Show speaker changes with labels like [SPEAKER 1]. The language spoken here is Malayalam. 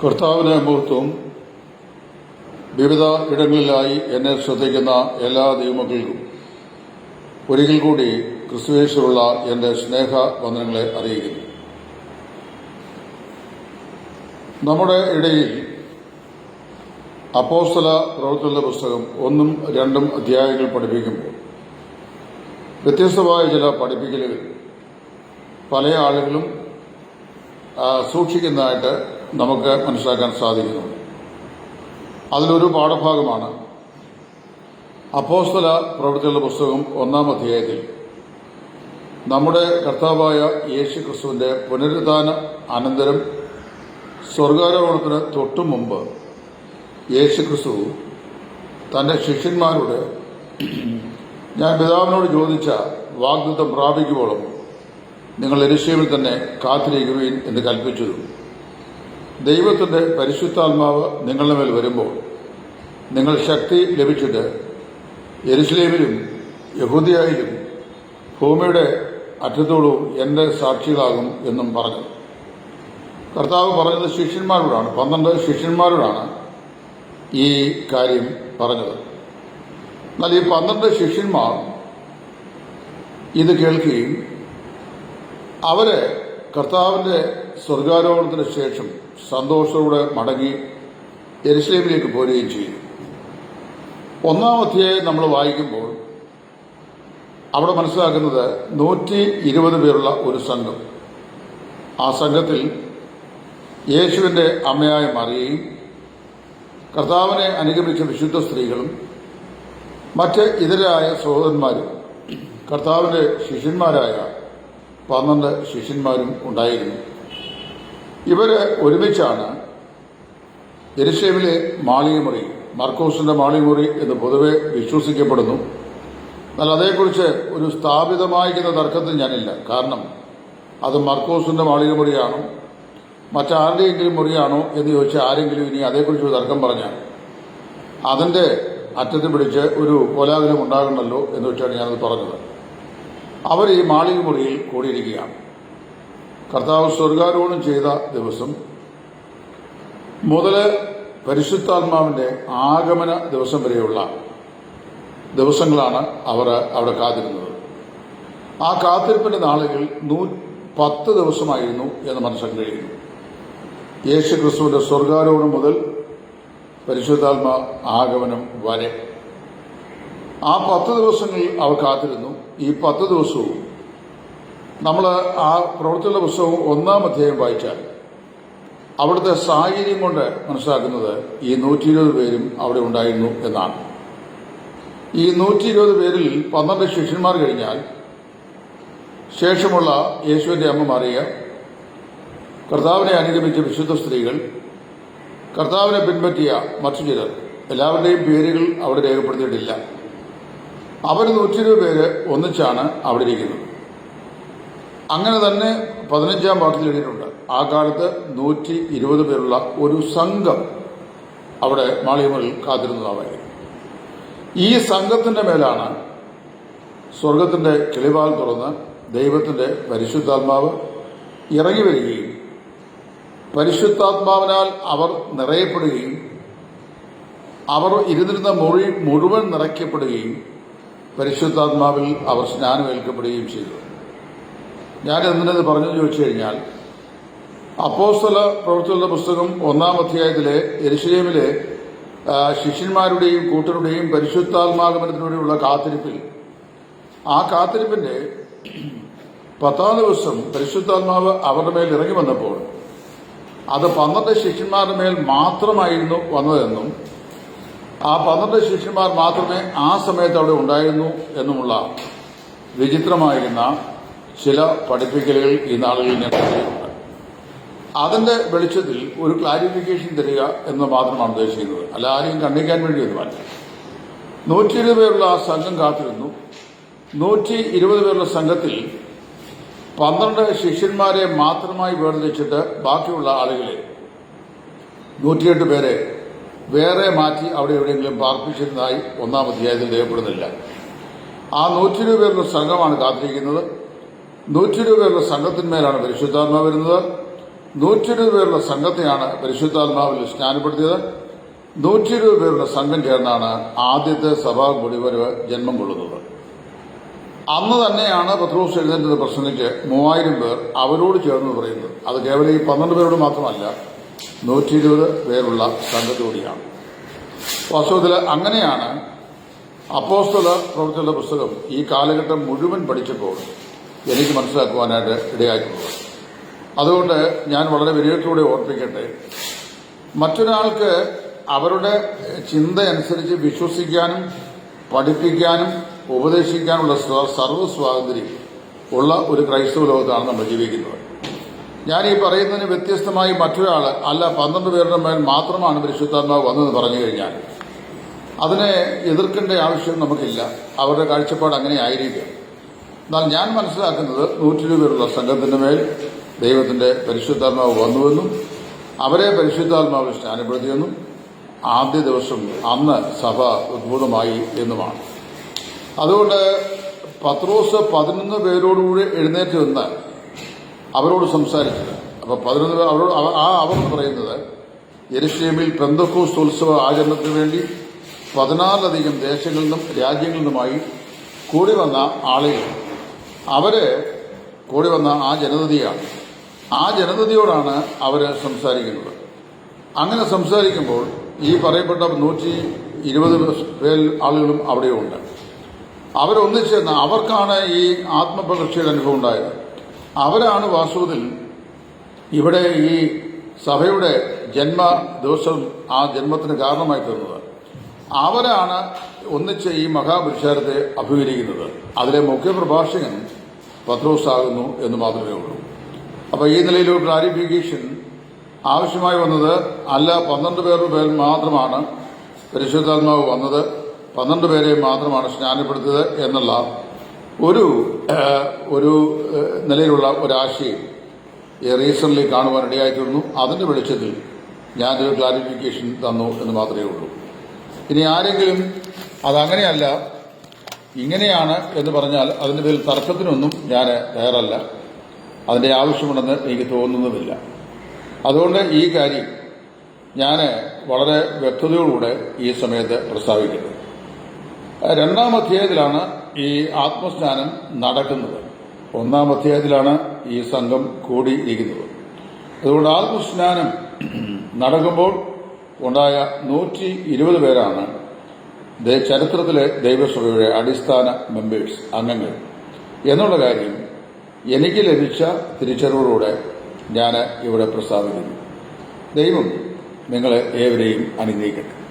[SPEAKER 1] കർത്താവിന് മുഹൂർത്തവും വിവിധ ഇടങ്ങളിലായി എന്നെ ശ്രദ്ധിക്കുന്ന എല്ലാ ദൈവമക്കൾക്കും ഒരിക്കൽ കൂടി ക്രിസ്തുവേശ്വരുള്ള എന്റെ സ്നേഹ വന്ദനങ്ങളെ അറിയിക്കുന്നു. നമ്മുടെ ഇടയിൽ അപ്പോസ്തല പ്രവർത്തന പുസ്തകം ഒന്നും രണ്ടും അധ്യായങ്ങൾ പഠിപ്പിക്കുമ്പോൾ വ്യത്യസ്തമായ ചില പഠിപ്പിക്കലുകൾ പല ആളുകളും സൂക്ഷിക്കുന്നതായിട്ട് നമുക്ക് മനസ്സിലാക്കാൻ സാധിക്കുന്നു. അതിലൊരു പാഠഭാഗമാണ് അപ്പോസ്തല പ്രവൃത്തികളുടെ പുസ്തകം ഒന്നാം അധ്യായത്തിൽ. നമ്മുടെ കർത്താവായ യേശു ക്രിസ്തുവിന്റെ പുനരുദ്ധാന അനന്തരം സ്വർഗാരോഹണത്തിന് തൊട്ടു മുമ്പ് യേശു ക്രിസ്തു തന്റെ ശിഷ്യന്മാരോട് ഞാൻ പിതാവിനോട് ചോദിച്ച വാഗ്ദത്തം പ്രാപിക്കുമ്പോഴും നിങ്ങൾ എരിശയിൽ തന്നെ കാത്തിരിക്കുകയും എന്ന് കൽപ്പിച്ചതും. ദൈവത്തിന്റെ പരിശുദ്ധാത്മാവ് നിങ്ങളുടെ മേൽ വരുമ്പോൾ നിങ്ങൾ ശക്തി ലഭിച്ചിട്ട് യെരുസലേമിലും യഹൂദിയായാലും ഭൂമിയുടെ അറ്റത്തോളവും എന്റെ സാക്ഷികളാകും എന്നും പറഞ്ഞു. കർത്താവ് പറഞ്ഞത് ശിഷ്യന്മാരോടാണ്. പന്ത്രണ്ട് ശിഷ്യന്മാരോടാണ് ഈ കാര്യം പറഞ്ഞത്. എന്നാൽ ഈ പന്ത്രണ്ട് ശിഷ്യന്മാർ ഇത് കേൾക്കുകയും അവരെ കർത്താവിന്റെ സ്വർഗാരോഹണത്തിന് ശേഷം സന്തോഷത്തോടെ മടങ്ങി എരുസലേമിലേക്ക് പോരുകയും ചെയ്തു ഒന്നാം അധ്യായം നമ്മൾ വായിക്കുമ്പോൾ അവിടെ മനസ്സിലാക്കുന്നത് നൂറ്റി ഇരുപത് പേരുള്ള ഒരു സംഘം. ആ സംഘത്തിൽ യേശുവിന്റെ അമ്മയായ മറിയയും കർത്താവിനെ അനുഗമിച്ച വിശുദ്ധ സ്ത്രീകളും മറ്റ് ഇതരായ സഹോദരന്മാരും കർത്താവിന്റെ ശിഷ്യന്മാരായ പന്ത്രണ്ട് ശിഷ്യന്മാരും ഉണ്ടായിരുന്നു. ഇവർ ഒരുമിച്ചാണ് എരിശേമിലെ മാളികമുറി മർക്കോസിന്റെ മാളികമുറി എന്ന് പൊതുവെ വിശ്വസിക്കപ്പെടുന്നു. എന്നാൽ അതേക്കുറിച്ച് ഒരു സ്ഥാപിതമായിരിക്കുന്ന തർക്കത്തിൽ ഞാനില്ല. കാരണം അത് മർക്കോസിന്റെ മാളികമുറിയാണോ മറ്റാരുടെയെങ്കിലും മുറിയാണോ എന്ന് ചോദിച്ചാൽ ആരെങ്കിലും ഇനി അതേക്കുറിച്ച് ഒരു തർക്കം പറഞ്ഞാൽ അതിന്റെ അറ്റത്ത് പിടിച്ച് ഒരു കോലാഹലം ഉണ്ടാകണമല്ലോ എന്ന് വെച്ചാണ് ഞാനത് പറഞ്ഞത്. അവർ ഈ മാളിക മുറിയിൽ കൂടിയിരിക്കുകയാണ്. കർത്താവ് സ്വർഗാരോഹണം ചെയ്ത ദിവസം മുതൽ പരിശുദ്ധാത്മാവിന്റെ ആഗമന ദിവസം വരെയുള്ള ദിവസങ്ങളാണ് അവർ അവിടെ കാത്തിരുന്നത്. ആ കാത്തിരിപ്പിന്റെ നാളുകൾ പത്ത് ദിവസമായിരുന്നു എന്ന് മനസ്സിലാക്കാൻ കഴിയുന്നു യേശു ക്രിസ്തുവിന്റെ സ്വർഗാരോഹണം മുതൽ പരിശുദ്ധാത്മ ആഗമനം വരെ. ആ പത്ത് ദിവസങ്ങളിൽ അവർ കാത്തിരുന്നു. ഈ പത്ത് ദിവസവും നമ്മൾ ആ പ്രവൃത്തിയുള്ള പുസ്തകം ഒന്നാം അധ്യായം വായിച്ചാൽ അവിടുത്തെ സാഹചര്യം കൊണ്ട് മനസ്സിലാക്കുന്നത് ഈ നൂറ്റി ഇരുപത് പേരും അവിടെ ഉണ്ടായിരുന്നു എന്നാണ്. ഈ നൂറ്റി ഇരുപത് പേരിൽ പന്ത്രണ്ട് ശിഷ്യന്മാർ കഴിഞ്ഞാൽ ശേഷമുള്ള യേശുവിന്റെ അമ്മ മറിയ കർത്താവിനെ അനുഗമിച്ച വിശുദ്ധ സ്ത്രീകൾ കർത്താവിനെ പിൻപറ്റിയ മറ്റു ചിലർ എല്ലാവരുടെയും പേരുകൾ അവിടെ രേഖപ്പെടുത്തിയിട്ടില്ല. അവർ നൂറ്റി ഇരുപത് പേര് ഒന്നിച്ചാണ് അവിടെ ഇരിക്കുന്നത്. അങ്ങനെ തന്നെ പതിനഞ്ചാം വാക്കിൽ എഴുതിയിട്ടുണ്ട്. ആ കാലത്ത് നൂറ്റി ഇരുപത് പേരുള്ള ഒരു സംഘം അവിടെ മാളികമൽ കാത്തിരുന്നതാവായിരുന്നു ഈ സംഘത്തിന്റെ മേലാണ് സ്വർഗത്തിന്റെ കിളിവാൽ തുറന്ന് ദൈവത്തിന്റെ പരിശുദ്ധാത്മാവ് ഇറങ്ങി വരികയും പരിശുദ്ധാത്മാവിനാൽ അവർ നിറയപ്പെടുകയും അവർ ഇരുന്നിരുന്ന മുറി മുഴുവൻ നിറയ്ക്കപ്പെടുകയും പരിശുദ്ധാത്മാവിൽ അവർ സ്നാനമേൽക്കപ്പെടുകയും ചെയ്തു. ഞാൻ എന്തിനത് പറഞ്ഞു ചോദിച്ചു കഴിഞ്ഞാൽ അപ്പോസ്തല പ്രവൃത്തികളുടെ പുസ്തകം ഒന്നാം അധ്യായത്തിലെ എരുശലേമിലെ ശിഷ്യന്മാരുടെയും കൂട്ടരുടെയും പരിശുദ്ധാത്മാഗമനത്തിലൂടെയുള്ള കാത്തിരിപ്പിൽ. ആ കാത്തിരിപ്പിന്റെ പത്താം ദിവസം പരിശുദ്ധാത്മാവ് അവരുടെ മേൽ ഇറങ്ങി വന്നപ്പോൾ അത് പന്ത്രണ്ട് ശിഷ്യന്മാരുടെ മേൽ മാത്രമായിരുന്നു വന്നതെന്നും ആ പന്ത്രണ്ട് ശിഷ്യന്മാർ മാത്രമേ ആ സമയത്ത് അവിടെ ഉണ്ടായിരുന്നു എന്നുമുള്ള വിചിത്രമായിരുന്ന ചില പഠിപ്പിക്കലുകൾ ഈ നാളുകളിൽ അതിന്റെ വെളിച്ചത്തിൽ ഒരു ക്ലാരിഫിക്കേഷൻ തരിക എന്ന് മാത്രമാണ് ഉദ്ദേശിക്കുന്നത്. അല്ല ആരെയും കണ്ടിക്കാൻ വേണ്ടി മാറ്റം നൂറ്റി ഇരുപത് പേരുള്ള ആ സംഘം കാത്തിരുന്നു. നൂറ്റി ഇരുപത് പേരുള്ള സംഘത്തിൽ പന്ത്രണ്ട് ശിഷ്യന്മാരെ മാത്രമായി വേർതിരിച്ചിട്ട് ബാക്കിയുള്ള ആളുകളെ നൂറ്റിയെട്ട് പേരെ വേറെ മാറ്റി അവിടെ എവിടെയെങ്കിലും പാർപ്പിച്ചിരുന്നതായി ഒന്നാം അധ്യായത്തിൽ രേഖപ്പെടുന്നില്ല. ആ നൂറ്റി ഇരുപത് പേരുടെ സംഘമാണ് കാത്തിരിക്കുന്നത്. നൂറ്റി ഇരുപത് പേരുടെ സംഘത്തിന്മേലാണ് പരിശുദ്ധാത്മാവ് വരുന്നത്. നൂറ്റി ഇരുപത് പേരുടെ സംഘത്തെയാണ് പരിശുദ്ധാത്മാവിൽ സ്നാനപ്പെടുത്തിയത്. നൂറ്റി ഇരുപത് പേരുടെ സംഘം ചേർന്നാണ് ആദ്യത്തെ സഭാ മുടിവരവ് ജന്മം കൊള്ളുന്നത്. അന്ന് തന്നെയാണ് പത്രോസ് എഴുന്നേറ്റത് പ്രസംഗിച്ച് മൂവായിരം പേർ അവരോട് ചേർന്ന് പറയുന്നത്. അത് കേവലം ഈ പന്ത്രണ്ട് പേരോട് മാത്രമല്ല നൂറ്റി ഇരുപത് പേരുള്ള സംഘത്തോടെയാണ്. വാസ്തവത്തിൽ അങ്ങനെയാണ് അപ്പോസ്തല പ്രവർത്തനങ്ങളുടെ പുസ്തകം ഈ കാലഘട്ടം മുഴുവൻ പഠിച്ചപ്പോൾ എനിക്ക് മനസ്സിലാക്കുവാനായിട്ട് ഇടയായിട്ടുള്ളത് അതുകൊണ്ട് ഞാൻ വളരെ വിനയത്തോടെ ഓർപ്പിക്കട്ടെ. മറ്റൊരാൾക്ക് അവരുടെ ചിന്ത അനുസരിച്ച് വിശ്വസിക്കാനും പഠിപ്പിക്കാനും ഉപദേശിക്കാനുള്ള സർവ സ്വാതന്ത്ര്യം ഉള്ള ഒരു ക്രൈസ്തവ ലോകത്താണ് നമ്മൾ ജീവിക്കുന്നത്. ഞാൻ ഈ പറയുന്നതിന് വ്യത്യസ്തമായി മറ്റൊരാൾ അല്ല പന്ത്രണ്ട് പേരുടെ മേൽ മാത്രമാണ് പരിശുദ്ധാത്മാവ് വന്നതെന്ന് പറഞ്ഞു കഴിഞ്ഞാൽ അതിനെ എതിർക്കേണ്ട ആവശ്യം നമുക്കില്ല. അവരുടെ കാഴ്ചപ്പാട് അങ്ങനെ ആയിരിക്കും. എന്നാൽ ഞാൻ മനസ്സിലാക്കുന്നത് നൂറ്റി രൂപയുള്ള സംഘത്തിന്റെ മേൽ ദൈവത്തിന്റെ പരിശുദ്ധാത്മാവ് വന്നുവെന്നും അവരെ പരിശുദ്ധാത്മാവ് സ്നാനപ്പെടുത്തിയെന്നും ആദ്യ ദിവസം അന്ന് സഭ ഉദ്ഭുതമായി എന്നുമാണ്. അതുകൊണ്ട് പത്രോസ് പതിനൊന്ന് പേരോടുകൂടി എഴുന്നേറ്റ് നിന്ന് അവരോട് സംസാരിച്ചത് അപ്പോൾ പതിനൊന്ന് പേർ അവരോട് ആ അവർ പറയുന്നത് യെരുശലേമിൽ പെന്തക്കോസ് ഉത്സവ ആചരണത്തിന് വേണ്ടി പതിനാറിലധികം ദേശങ്ങളിൽ നിന്നും രാജ്യങ്ങളിൽ നിന്നുമായി കൂടി വന്ന ആളുകൾ അവർ കൂടി വന്ന ആ ജനതയാണ് ആ ജനതയോടാണ് അവർ സംസാരിക്കുന്നത്. അങ്ങനെ സംസാരിക്കുമ്പോൾ ഈ പറയപ്പെട്ട നൂറ്റി ഇരുപത് പേർ ആളുകളും അവിടെയുണ്ട്. അവരൊന്നിച്ച് നിന്ന് അവർക്കാണ് ഈ ആത്മപകർച്ചയുടെ അനുഭവം ഉണ്ടായത്. അവരാണ് വാസ്തവത്തിൽ ഇവിടെ ഈ സഭയുടെ ജന്മ ദിവസം ആ ജന്മത്തിന് കാരണമായി തീർന്നത്. അവരാണ് ഒന്നിച്ച് ഈ മഹാപുരുഷാരത്തെ അഭിമുഖീകരിക്കുന്നത്. അതിലെ മുഖ്യ പ്രഭാഷകൻ പത്രോസാകുന്നു എന്ന് മാത്രമേ ഉള്ളൂ. അപ്പോൾ ഈ നിലയിലൊരു ക്ലാരിഫിക്കേഷൻ ആവശ്യമായി വന്നത് അല്ല പന്ത്രണ്ട് പേരുടെ മാത്രമാണ് പരിശുദ്ധാത്മാവ് വന്നത്. പന്ത്രണ്ട് പേരെ മാത്രമാണ് സ്നാനപ്പെടുത്തിയത് എന്നുള്ള ഒരു ഒരു നിലയിലുള്ള ഒരാശയം ഈ റീസണിൽ കാണുവാൻ ഇടയായിത്തീർന്നു അതിന്റെ വെളിച്ചത്തിൽ ഞാനൊരു ക്ലാരിഫിക്കേഷൻ തന്നു എന്ന് മാത്രമേ ഉള്ളൂ. ഇനി ആരെങ്കിലും അതങ്ങനെയല്ല ഇങ്ങനെയാണ് എന്ന് പറഞ്ഞാൽ അതിന്റെ പേരിൽ തർക്കത്തിനൊന്നും ഞാൻ തയ്യാറല്ല. അതിന്റെ ആവശ്യമുണ്ടെന്ന് എനിക്ക് തോന്നുന്നതില്ല. അതുകൊണ്ട് ഈ കാര്യം ഞാൻ വളരെ വ്യക്തതയോടുകൂടെ ഈ സമയത്ത് പ്രസ്താവിക്കുന്നത് രണ്ടാം അധ്യായത്തിലാണ് ഈ ആത്മസ്നാനം നടക്കുന്നത്. ഒന്നാം അധ്യായത്തിലാണ് ഈ സംഘം കൂടിയിരിക്കുന്നത്. അതുകൊണ്ട് ആത്മസ്നാനം നടക്കുമ്പോൾ ഉണ്ടായ നൂറ്റി ഇരുപത് പേരാണ് ചരിത്രത്തിലെ ദൈവസഭയുടെ അടിസ്ഥാന മെമ്പേഴ്സ് അംഗങ്ങൾ. എന്നുള്ള കാര്യം എനിക്ക് ലഭിച്ച തിരിച്ചറിവിലൂടെ ഞാൻ ഇവിടെ പ്രസ്താവിക്കുന്നു. ദൈവം നിങ്ങളെ ഏവരെയും അനുഗ്രഹിക്കട്ടെ.